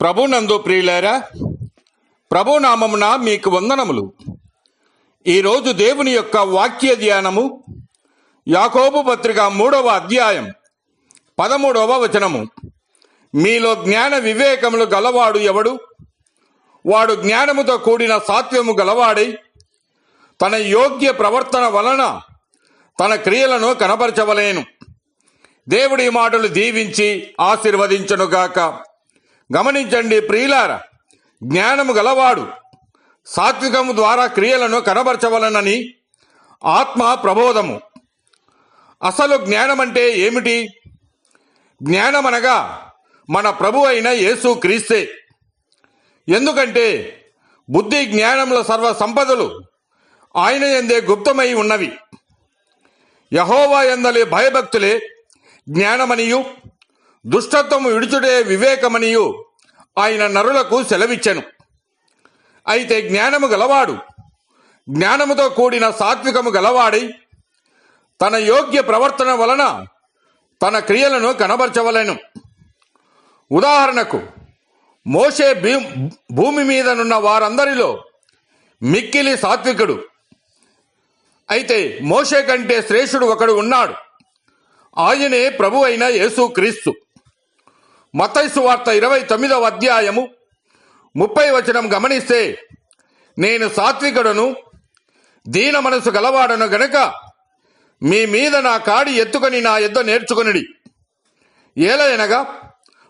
ప్రభునందు ప్రియులారా ప్రభునామమున మీకు వందనములు. ఈరోజు దేవుని యొక్క వాక్య ధ్యానము యాకోబు పత్రిక మూడవ అధ్యాయం పదమూడవ వచనము. మీలో జ్ఞాన వివేకములు గలవాడు ఎవడు? వాడు జ్ఞానముతో కూడిన సాత్వము గలవాడై తన యోగ్య ప్రవర్తన వలన తన క్రియలను కనపరచవలేను. దేవుడి మాటలు దీవించి ఆశీర్వదించనుగాక. గమనించండి ప్రియులార జ్ఞానము గలవాడు సాత్వికము ద్వారా క్రియలను కనబరచవలనని ఆత్మ ప్రబోధము. అసలు జ్ఞానమంటే ఏమిటి? జ్ఞానమనగా మన ప్రభు అయిన యేసు క్రీస్తే. ఎందుకంటే బుద్ధి జ్ఞానముల సర్వ సంపదలు ఆయన ఎందే గుప్తమై ఉన్నవి. యహోవా ఎందలి భయభక్తులే జ్ఞానమనియు. దుష్టత్వము విడుచుడే వివేకమనియు. ఆయన నరులకు సెలవిచ్చెను. అయితే జ్ఞానము గలవాడు జ్ఞానముతో కూడిన సాత్వికము గలవాడై తన యోగ్య ప్రవర్తన వలన తన క్రియలను కనబరచవలెను. ఉదాహరణకు మోషే భీ- భూమి మీదనున్న వారందరిలో మిక్కిలి సాత్వికుడు. అయితే మోషే కంటే శ్రేష్ఠుడు ఒకడు ఉన్నాడు. ఆయనే ప్రభు అయిన యేసు క్రీస్తు మతైసు వార్త ఇరవై తొమ్మిదవ అధ్యాయము ముప్పై వచనం గమనిస్తే నేను సాత్వికుడను దీన మనసు గలవాడను గనక మీ మీద నా కాడి ఎత్తుకొని నా ఎద్ద నేర్చుకొనిడి. ఏలయనగా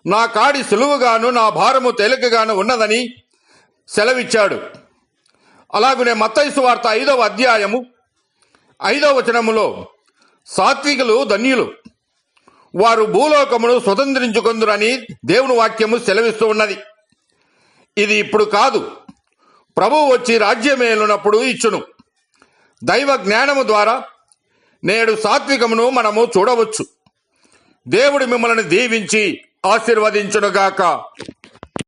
నా కాడి సులువుగాను నా భారము తేలికగాను ఉన్నదని సెలవిచ్చాడు. అలాగనే మత్తైసు వార్త ఐదవ అధ్యాయము ఐదవ వచనములో సాత్వికులు ధన్యులు. వారు భూలోకమును స్వతంత్రించుకొందురని దేవుని వాక్యము సెలవిస్తూ ఉన్నది. ఇది ఇప్పుడు కాదు. ప్రభువు వచ్చి రాజ్యమేలునప్పుడు ఇచ్చును. దైవ జ్ఞానము ద్వారా నేడు సాత్వికమును మనము చూడవచ్చు. దేవుడు మిమ్మల్ని దీవించి ఆశీర్వదించునుగాక.